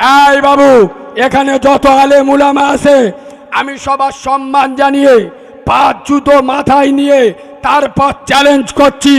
এই বাবু, এখানে যত আলে মুলামা আছে, আমি সবার সম্মান জানিয়ে, পাঁচ জুতো মাথায় নিয়ে তারপর চ্যালেঞ্জ করছি।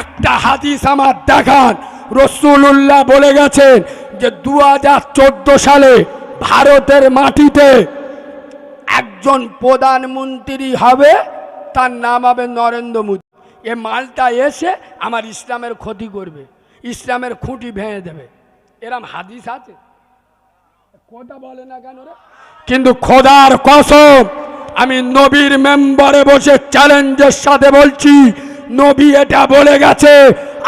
একটা হাদিস আমার দেখান। রসুল্লাহ বলে গেছেন যে দু হাজার চোদ্দ সালে ভারতের মাটিতে একজন প্রধানমন্ত্রী হবে, তার নাম হবে নরেন্দ্র মোদী। এ মালটা এসে আমার ইসলামের ক্ষতি করবে, ইসলামের খুঁটি ভেঙে দেবে। এরম হাদিস আছে? কিন্তু খোদার কসম, আমি নবীর মেম্বারে বসে চ্যালেঞ্জের সাথে বলছি, নবী এটা বলে গেছে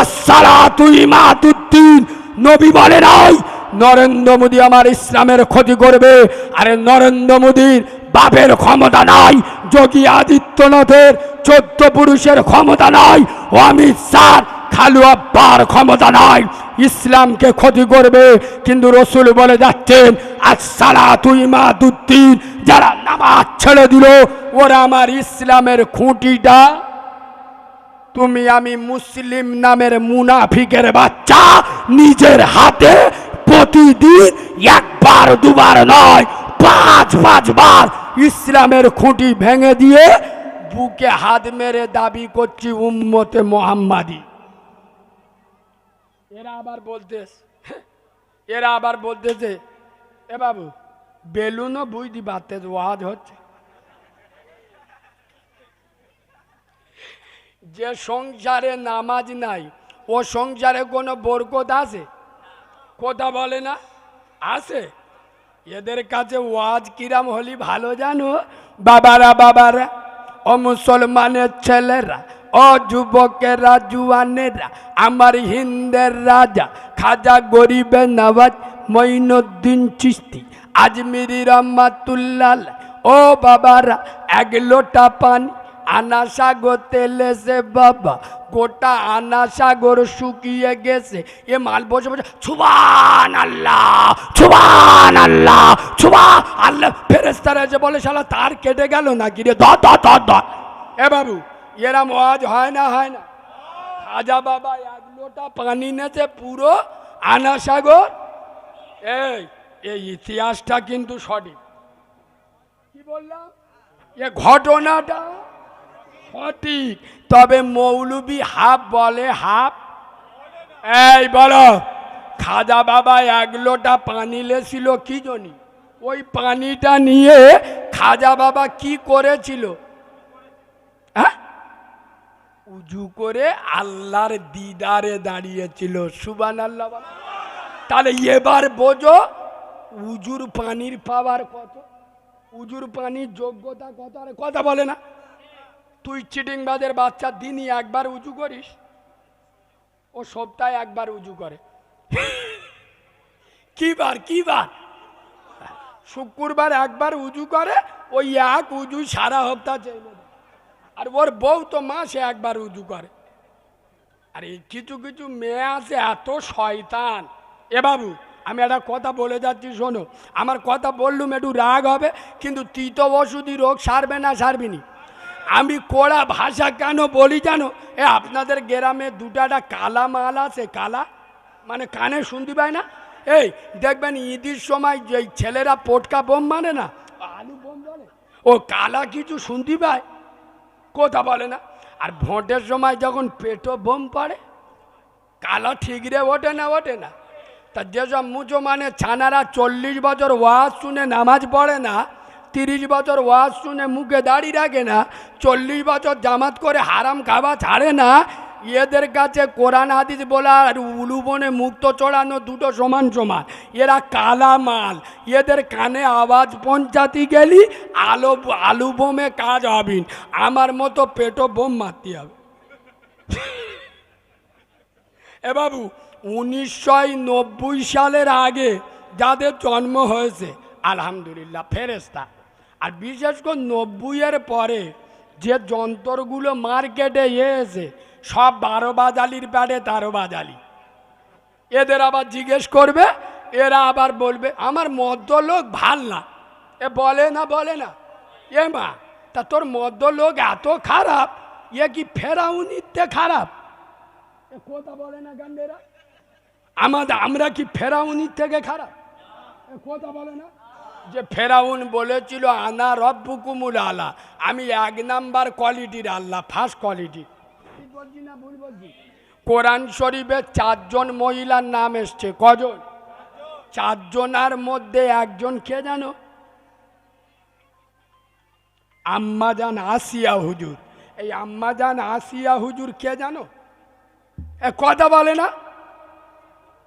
আসসালা তুই মাতুদ্দিন নবী বলে নাই, নরেন্দ্র মোদী আমার ইসলামের ক্ষতি করবে। আরে নরেন্দ্র মোদীর বাপের ক্ষমতা নাই, যোগী আদিত্যনাথের চোদ্দ পুরুষের ক্ষমতা নাই। ও অমিত শাহ খালু আব্বার ক্ষমতা নাই। ইসলামকে ক্ষতি করবে, কিন্তু রসুল বলে যাচ্ছেন আসসালা মা যারা নামাজ ছেড়ে দিল, ওরা আমার ইসলামের খুঁটিটা। তুমি আমি মুসলিম নামের মুনাফিকের বাচ্চা, নিজের হাতে প্রতিদিন একবার, দুবার নয়, পাঁচ পাঁচবার ইসলামের খুঁটি ভেঙে দিয়ে বুকে হাত মেরে দাবি করছি উম্মতে মোহাম্মাদি। এরা আবার বলতেছে, এরা আবার বলতেছে, এ বাবু, বেলুনও বুঝতে পারতে ওয়াজ হচ্ছে। যে সংসারে নামাজ নাই, ও সংসারে কোনো বরকত আছে? কথা বলে না? আছে। এদের কাছে ওয়াজ কিরাম হলি ভালো জানো? বাবারা বাবারা, ও মুসলমানের ছেলেরা ও যুবকেরা জুয়ানেরা আমার হিন্দের রাজা, খাজা গরিবের নওয়াজ মঈনুদ্দিন চিস্তি আজমিরি রহমাতুল্লাহ ও বাবারা, এক লোটা পানি আনা সাগর তেলে সে বাবা, গোটা আনা সাগর শুকিয়ে গেছে। এ মাল বসে বসে ছুবান আল্লাহ ছুবান আল্লাহ ছুবা আল্লাহ ফেরেস্তারা যে বলে, শালা, তার কেটে গেল না কি রে ধর। এ বাবু এরম আওয়াজ হয় না হয় না খাজা বাবা এক লোটা পানি নেছে পুরো আনা সাগর এই এই ইতিহাসটা কিন্তু সঠিক কি বললাম এ ঘটনাটা সঠিক তবে মৌলবি হাফ বলে হাফ এই বলো খাজা বাবা এক লোটা পানি লেছিল কি জনি ওই পানিটা নিয়ে খাজা বাবা কি করেছিল হ্যাঁ উজু করে আল্লাহর দিদারে দাঁড়িয়েছিল। সুবান আল্লাহ তাহলে এবার বোঝো, উজুর পানির পাওয়ার কত? উজুর পানির যোগ্যতা কত? আর কথা বলে না। তুই চিটিংবাজের বাচ্চা দিনই একবার উঁচু করিস। ও সপ্তাহে একবার উঁচু করে। কি বার কি বার? শুক্রবার একবার উঁচু করে, ওই এক উঁচু সারা সপ্তাহ চেয়ে নেবে আর ওর বউ তো মাসে একবার উঁচু করে। আর এই কিছু কিছু মেয়ে আছে, এত শয়তান। এ বাবু, আমি একটা কথা বলে যাচ্ছি, শোনো। আমার কথা বললুম, একটু রাগ হবে, কিন্তু তিত ওষুধি রোগ সারবে না, সারবিনি। আমি কোড়া ভাষা কেন বলি জানো? এ আপনাদের গ্রামে দুটাটা কালা মাল আছে, কালা? মানে কানে শুনতে পায় না? এই, দেখবেন ঈদের সময় যে ছেলেরা পটকা বোম মানে না? আলু বোম বলে ও কালা কিছু শুনতে পায়? কথা বলে না। আর ভোটের সময় যখন পেটো বোম পড়ে ঠিক ঠিকরে ওঠে না ওঠে না। তা যেসব মুসলমানের ছানারা চল্লিশ বছর ওয়াজ শুনে নামাজ পড়ে না, তিরিশ বছর ওয়াজ শুনে মুখে দাড়ি রাখে না, চল্লিশ বছর জামাত করে হারাম খাওয়া ছাড়ে না এদের কাছে কোরআন, হাদিস বলা আর উলুবনে মুক্ত চড়ানো দুটো সমান সমান। এরা কালা মাল। এদের কানে আওয়াজ পঞ্চাতি গেলি, আলো, আলু বোমে কাজ হবিন। আমার মতো পেটো বোম মারতে হবে। এ বাবু উনিশশো নব্বই সালের আগে যাদের জন্ম হয়েছে, আলহামদুলিল্লাহ ফেরেস্তা আর বিশেষ করে নব্বইয়ের পরে যে যন্ত্রগুলো মার্কেটে এসে সব বারো বাজালির প্যাডে তেরো বাজালি। এদের আবার জিজ্ঞেস করবে, এরা আবার বলবে, আমার লোক ভালো না। এ বলে না বলে না। এ মা, তা তোর মদ্য লোক এত খারাপ, এ কি ফেরাউনিতে খারাপ? কথা বলে না গান্ডেরা। আমাদের আমরা কি ফেরাউনির থেকে খারাপ? কথা বলে না। যে ফেরাউন বলেছিল, আনা রব্বুকুমুল আলা। আমি এক নাম্বার কোয়ালিটির আল্লাহ ফার্স্ট কোয়ালিটি কোরআন শরীফে চারজন মহিলার নাম এসছে, কজন? চারজনার মধ্যে একজন কে জানো? আম্মাজান আসিয়া হুজুর। এই আম্মাজান আসিয়া হুজুর কে জানো? এ কথা বলে না।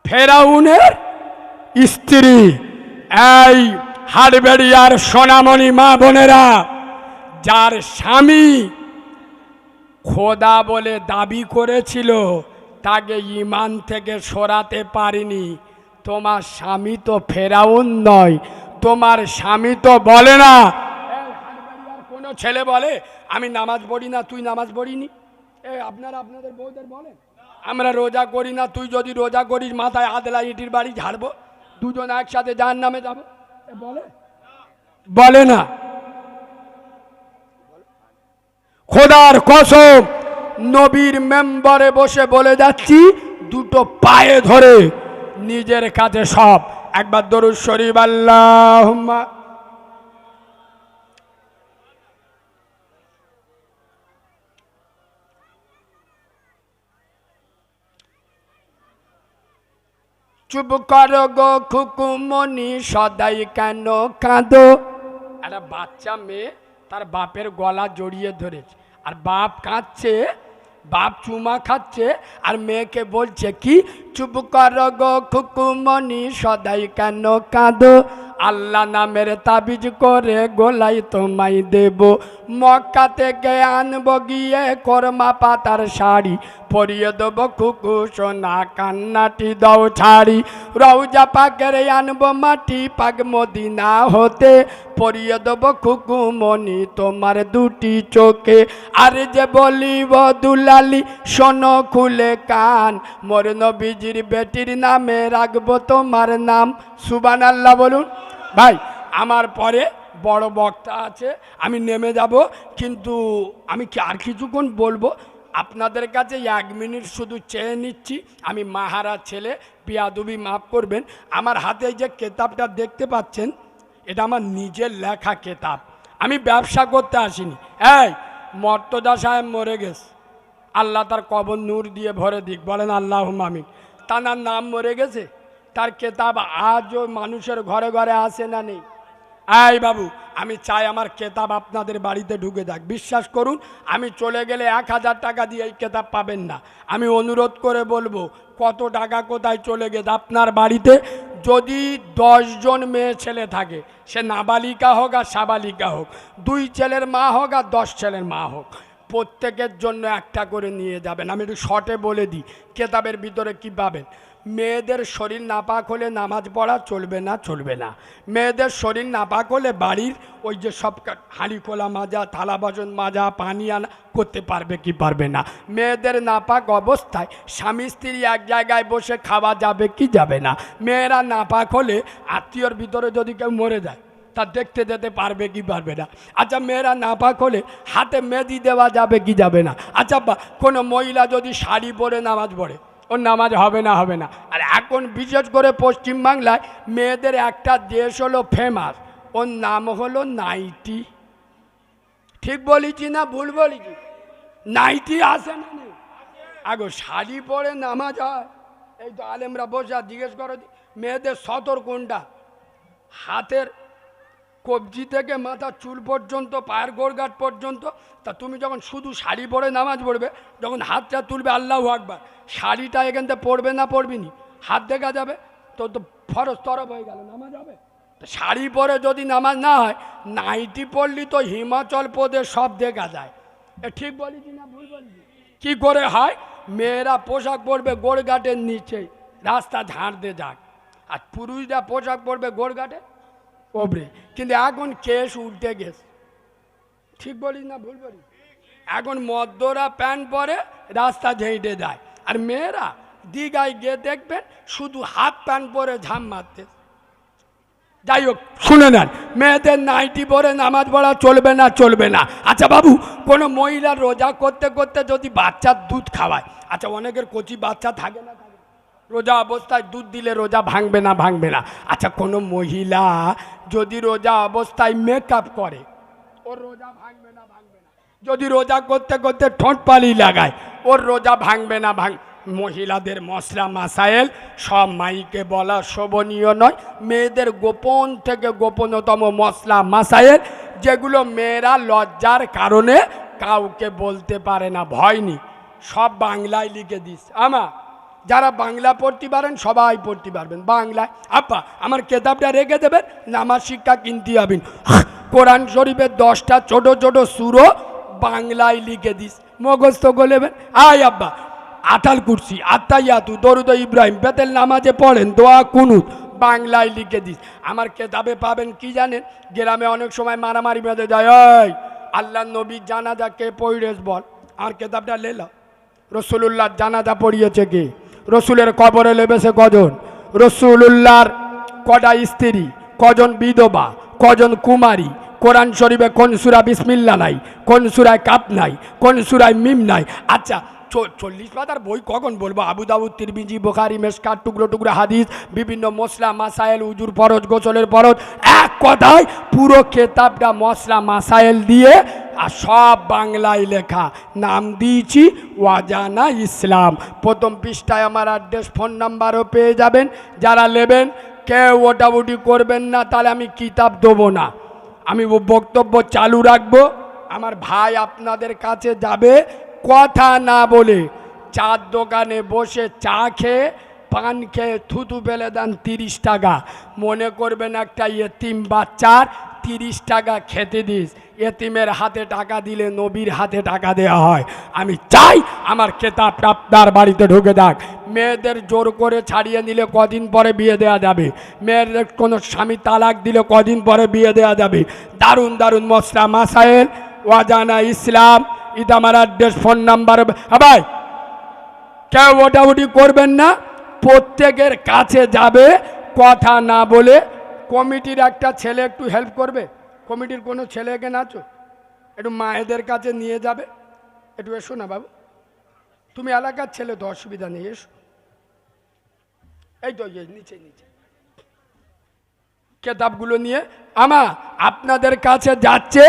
ফেরাউনের স্ত্রী, এই হাড়বেড়িয়ার সোনামণি মা বোনেরা, যার স্বামী খোদা বলে দাবি করেছিল, তাকে ইমান থেকে সরাতে পারিনি। তোমার স্বামী তো ফেরাউন নয়, তোমার স্বামী তো বলে না। কোনো ছেলে বলে, আমি নামাজ পড়ি না, তুই নামাজ পড়িনি? এ, আপনারা আপনাদের বউদের বলেন। আমরা রোজা করি না, তুই যদি রোজা করিস, মাথায় আদলা ইটির বাড়ি ঝাড়বো, দুজন একসাথে যার নামে যাব বলে? বলে না। খোদার কসম, নবীর মেম্বারে বসে বলে যাচ্ছি, দুটো পায়ে ধরে নিজের কাছে সব। একবার দরুদ শরীফ আল্লাহ চুপ কর গো খুকুমনি সদাই কেন কাঁদো? একটা বাচ্চা মেয়ে তার বাপের গলা জড়িয়ে ধরেছে। আর বাপ কাঁদছে, বাপ চুমা খাচ্ছে, আর মেয়েকে বলছে, কি? চুপ কর গো খুকুমনি সদাই কেন কাঁদো? আল্লাহ নামের তাবিজ করে গোলাই তোমায় দেব। মক্কা থেকে আনব গিয়ে কর্মা পাতার শাড়ি পরিয়ে দেবো খুকু সোনা কান্নাটি দাও ছাড়ি। রৌজা পাকের আনব মাটি পাক মদিনা হতে। পরিয়ে দেবো খুকু মনি তোমার দুটি চোখে। আর যে বলিব দুলালি, শোনো খুলে কান। মোর নবীজির বেটির নামে রাখব তোমার নাম। সুবান আল্লাহ বলুন। ভাই, আমার পরে বড় বক্তা আছে, আমি নেমে যাব, কিন্তু আমি আর কিছুক্ষণ বলব? আপনাদের কাছে এক মিনিট শুধু চেয়ে নিচ্ছি। আমি মাহারা ছেলে পিয়াদুবি মাফ করবেন। আমার হাতে যে কেতাবটা দেখতে পাচ্ছেন, এটা আমার নিজের লেখা কেতাব। আমি ব্যবসা করতে আসিনি। এই মর্তদা সাহেব মরে গেছে। আল্লাহ তার কবর নূর দিয়ে ভরে দিক। বলেন আল্লাহ মামিন তানার নাম মরে গেছে। তার কেতাব আজও মানুষের ঘরে ঘরে আসে না নেই? এই বাবু, আমি চাই আমার কেতাব আপনাদের বাড়িতে ঢুকে যাক। বিশ্বাস করুন, আমি চলে গেলে এক হাজার টাকা দিয়ে এই কেতাব পাবেন না। আমি অনুরোধ করে বলব, কত টাকা কোথায় চলে গেছে আপনার বাড়িতে? যদি জন মেয়ে ছেলে থাকে, সে নাবালিকা হোক আর সাবালিকা হোক, দুই ছেলের মা হোক আর দশ ছেলের মা হোক প্রত্যেকের জন্য একটা করে নিয়ে যাবেন। আমি একটু শর্টে বলে দিই, কেতাবের ভিতরে কি পাবেন? মেয়েদের শরীর নাপাক হলে নামাজ পড়া চলবে না চলবে না। মেয়েদের শরীর নাপাক হলে বাড়ির ওই যে সব হাঁড়ি খোলা মাজা, থালা বাসন মাজা, পানি আনা করতে পারবে কি পারবে না। মেয়েদের নাপাক অবস্থায় স্বামী স্ত্রী এক জায়গায় বসে খাওয়া যাবে কি যাবে না। মেয়েরা নাপাক হলে আত্মীয়র ভিতরে যদি কেউ মরে যায় তা দেখতে যেতে পারবে কি পারবে না। আচ্ছা মেয়েরা না নাপাক হলে হাতে মেহেদি দেওয়া যাবে কি যাবে না? আচ্ছা বা কোনো মহিলা যদি শাড়ি পরে নামাজ পড়ে, ওর নামাজ হবে না হবে না। আর এখন বিশেষ করে পশ্চিমবাংলায় মেয়েদের একটা দেশ হলো ফেমাস ওর নাম হলো নাইটি। ঠিক বলেছি না ভুল বলেছি? নাইটি আসে না আগো, শাড়ি পরে নামাজ হয়। এই তো আলেমরা বসে জিজ্ঞেস করো মেয়েদের সতর কোনটা? হাতের কবজি থেকে মাথার চুল পর্যন্ত, পায়ের গোড়ঘাট পর্যন্ত, তা তুমি যখন শুধু শাড়ি পরে নামাজ পড়বে, যখন হাতটা তুলবে আল্লাহ আকবার, শাড়িটা এখান থেকে পড়বে না পড়বিনি হাত দেখা যাবে? তো তো ফরজ তরফ হয়ে গেল, নামাজ হবে। তো শাড়ি পরে যদি নামাজ না হয়, নাইটি পড়লি তো হিমাচল প্রদেশ সব দেখা যায়। এ ঠিক বলিছি না ভুল বলিছি? কি করে হয়? মেয়েরা পোশাক পরবে গোড়ঘাটের নিচে রাস্তা ঝাড়তে যাক। আর পুরুষরা পোশাক পরবে গোড়ঘাটে ওপরে কিন্তু এখন কেস উল্টে গেছে। ঠিক বলিস না, ভুল বলিস। এখন মদ্যরা প্যান্ট পরে রাস্তা ঝেঁটে যায় আর মেয়েরা দীঘায় গিয়ে দেখবেন শুধু হাফ প্যান্ট পরে ঝাম মারতে। যাই হোক, শুনে নেন, মেয়েদের নাইটি পরে নামাজ পড়া চলবে না চলবে না। আচ্ছা বাবু, কোনো মহিলা রোজা করতে করতে যদি বাচ্চার দুধ খাওয়ায় আচ্ছা অনেকের কচি বাচ্চা থাকে না? রোজা অবস্থায় দুধ দিলে রোজা ভাঙবে না ভাঙবে না। আচ্ছা কোনো মহিলা যদি রোজা অবস্থায় মেকআপ করে, ওর রোজা ভাঙবে না ভাঙবে না। যদি রোজা করতে করতে ঠোঁট পালি লাগায়, ওর রোজা ভাঙবে না, ভাঙ, মহিলাদের মশলা মাসায়েল সব মাইকে বলা শোভনীয় নয়। মেয়েদের গোপন থেকে গোপনতম মশলা মাসায়েল, যেগুলো মেয়েরা লজ্জার কারণে কাউকে বলতে পারে না, ভয় নি সব বাংলায় লিখে দিস। আমা যারা বাংলা পড়তে পারেন, সবাই পড়তে পারবেন। বাংলায়, আপা, আমার কেতাবটা রেখে দেবেন, নামাজ শিক্ষা কিনতে হবেন কোরআন শরীফের দশটা ছোট ছোট সুরো বাংলায় লিখে দিস। মগস্ত গলেবেন আয় আব্বা, আতাল কুরসি আত্মাইয়াতু দরুদ ইব্রাহিম, বেতেল নামাজে পড়েন, দোয়া কুনুত, বাংলায় লিখে দিস। আমার কেতাবে পাবেন কি জানেন? গ্রামে অনেক সময় মারামারি বেঁধে যায় ওই আল্লাহ নবী জানাজা কে পড়েস বল? আমার কেতাবটা লেলা রসুলুল্লাহ জানাজা পড়িয়েছে কে? রসুলের কবরে লেবেছে কজন রসুলুল্লাহর কডা স্ত্রী? কজন বিধবা? কজন কুমারী? কোরআন শরীফে কোন সুরা বিসমিল্লা নাই? কোন সুরায় কাপ নাই? কোন সুরায় মিম নাই? আচ্ছা চল্লিশ পাতার বই কখন বলব? আবু দাউদ তিরমিজি, বোখারি মেসকার টুকরো টুকরো হাদিস, বিভিন্ন মশলা মাসায়েল, উজুর ফরজ, গোসলের ফরজ, এক কথায় পুরো কেতাবটা মশলা মাসায়েল দিয়ে, আর সব বাংলায় লেখা। নাম দিয়েছি ওয়াজানা ইসলাম। প্রথম পৃষ্ঠায় আমার অ্যাড্রেস, ফোন নাম্বারও পেয়ে যাবেন। যারা নেবেন, কেউ ওটাউটি করবেন না, তাহলে আমি কিতাব দেবো না। আমি বক্তব্য চালু রাখব। আমার ভাই আপনাদের কাছে যাবে কথা না বলে চার দোকানে বসে চা খেয়ে, পান খেয়ে থুতু ফেলে দেন তিরিশ টাকা। মনে করবেন একটা এতিম বাচ্চার তিরিশ টাকা খেতে দিস। এতিমের হাতে টাকা দিলে নবীর হাতে টাকা দেওয়া হয়। আমি চাই আমার কেতাবটা আপনার বাড়িতে ঢুকে যাক। মেয়েদের জোর করে ছাড়িয়ে নিলে কদিন পরে বিয়ে দেওয়া যাবে। মেয়েদের কোনো স্বামী তালাক দিলে কদিন পরে বিয়ে দেওয়া যাবে। দারুণ দারুণ মশলা মাসাইল ওয়াজানা ইসলাম ইদ আমার অ্যাড্রেস ফোন নাম্বার ভাই, কেউ ওটাউটি করবেন না, প্রত্যেকের কাছে যাবে, কথা না বলে, কমিটির একটা ছেলে একটু হেল্প করবে, কমিটির কোনো ছেলেকে নাচো একটু মায়েদের কাছে নিয়ে যাবে, একটু এসো না বাবু। তুমি এলাকার ছেলে, তো অসুবিধা নেই, এসো। এই তো নিচে নিচে। কেতাবগুলো নিয়ে, আমা, আপনাদের কাছে যাচ্ছে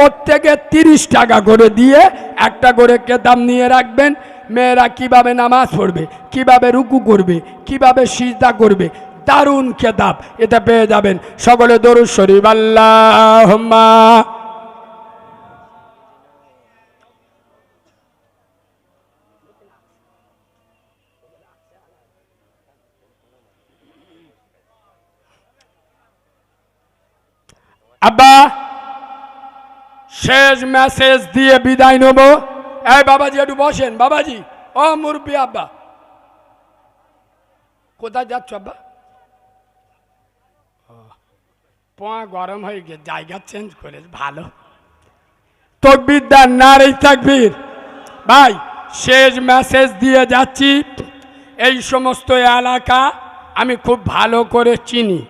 প্রত্যেকে তিরিশ টাকা করে দিয়ে একটা করে কেতাব নিয়ে রাখবেন? মেয়েরা কীভাবে নামাজ পড়বে? কীভাবে রুকু করবে? কীভাবে সিজদা করবে? দারুণ কেতাব এটা পেয়ে যাবেন। সকলে দরুদ শরীফ। আল্লাহ আব্বা। শেষ মেসেজ দিয়ে বিদায় নেব। এই বাবাজি, একটু বসেন। বাবাজি, ও মুরব্বী আব্বা। কোথায় যাচ্ছ আব্বা? পোয়া গরম হয়ে গিয়ে জায়গা চেঞ্জ করে ভালো। তকবির দেন, নারী তাকবীর। ভাই, শেষ মেসেজ দিয়ে যাচ্ছি। এই সমস্ত এলাকা আমি খুব ভালো করে চিনি।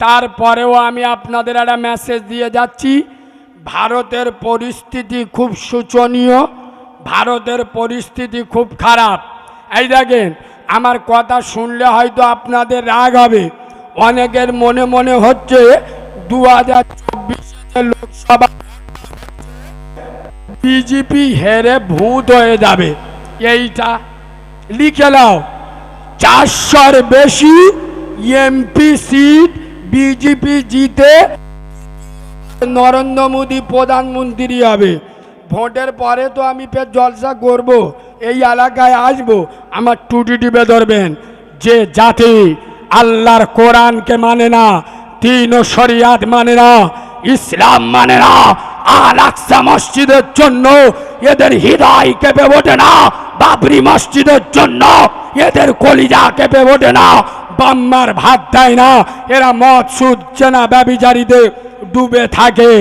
তারপরেও আমি আপনাদের একটা মেসেজ দিয়ে যাচ্ছি। ভারতের পরিস্থিতি খুব শোচনীয়, ভারতের পরিস্থিতি খুব খারাপ। এই দেখেন, আমার কথা শুনলে হয়তো আপনাদের রাগ হবে। অনেকের মনে মনে হচ্ছে দু হাজার চব্বিশে লোকসভা বিজেপি হেরে ভূত হয়ে যাবে। এইটা লিখে নাও। চারশোর বেশি এমপি সিট বিজেপি জিতে নরেন্দ্র মোদী প্রধানমন্ত্রী হবে। ভোটের পরে তো আমি ফের জলসা করব, এই এলাকায় আসব, আমার টুটি টিপে যে জাতি আল্লাহর কোরআনকে মানে না, তিন শরিয়াত মানে না, ইসলাম মানে না আর আকসা মসজিদের জন্য এদের হৃদয় কেঁপে ওঠে না, বাবরি মসজিদের জন্য এদের কলিজা কেঁপে ওঠে না বাম্মার ভাত দেয় না। এরা মদ, সুদ, চেনা ব্যবিচারীতে ডুবে থাকে।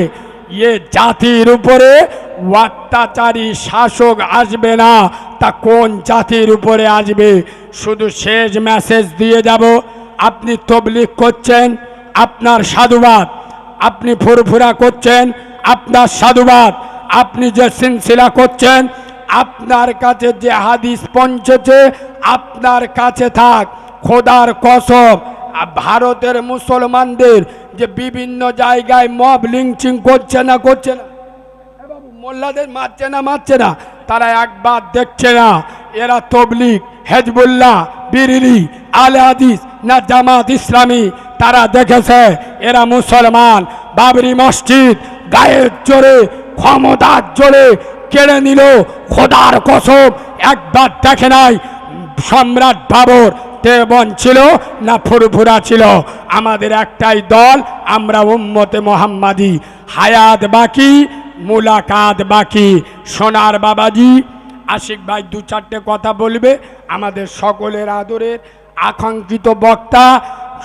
এ জাতির উপরে অত্যাচারী শাসক আসবে না। তা কোন জাতির উপরে আসবে? শুধু শেষ মেসেজ দিয়ে যাব। আপনি তবলিক করছেন, আপনার সাধুবাদ। আপনি ফুরফুরা করছেন, আপনার সাধুবাদ। আপনি যে সিলসিলা করছেন, আপনার কাছে যে হাদিস পঞ্চছে আপনার কাছে থাক। খোদার আর ভারতের মুসলমানদের যে বিভিন্ন জায়গায় মব লিঞ্চিং করছে না করছে না মোল্লাদের মারছে না মারছে না, তারা একবার দেখছে না, এরা তবলিগ, হেজবুল্লাহ, বিরিলি, আলে হাদিস না জামাত ইসলামী, তারা দেখেছে, এরা মুসলমান, বাবরি মসজিদ গায়ের জোরে, ক্ষমতার জোরে কেড়ে নিল, খোদার কসম, একবার দেখে নাই, সম্রাট বাবর দেবন ছিল না ফুরফুরা ছিল? আমাদের একটাই দল, আমরা উম্মতে মোহাম্মাদি। হায়াত বাকি, মুলাকাত বাকি। সোনার বাবাজি, আশিক ভাই দু চারটে কথা বলবে, আমাদের সকলের আদরের আকাঙ্ক্ষিত বক্তা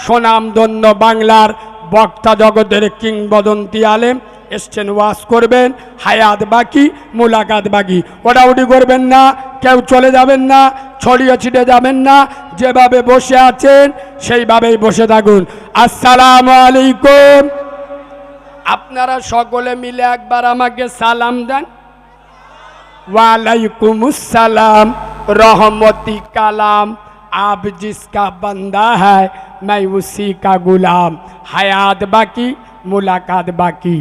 সোনামদন্য বাংলার বক্তা জগতের কিংবদন্তি আলেম। এসছেন ওয়াজ করবেন হায়াত বাকি মুলাকাত বাকি ওটাউটি করবেন না কেউ চলে যাবেন না ছড়িয়ে ছিটে যাবেন না যেভাবে বসে আছেন সেইভাবেই বসে থাকুন আসসালামু আলাইকুম আপনারা সকলে মিলে একবার আমাকে সালাম দেন वालेकुम अस्सलाम रहमती कलाम आप जिसका बंदा है मैं उसी का गुलाम हयात बाकी मुलाकात बाकी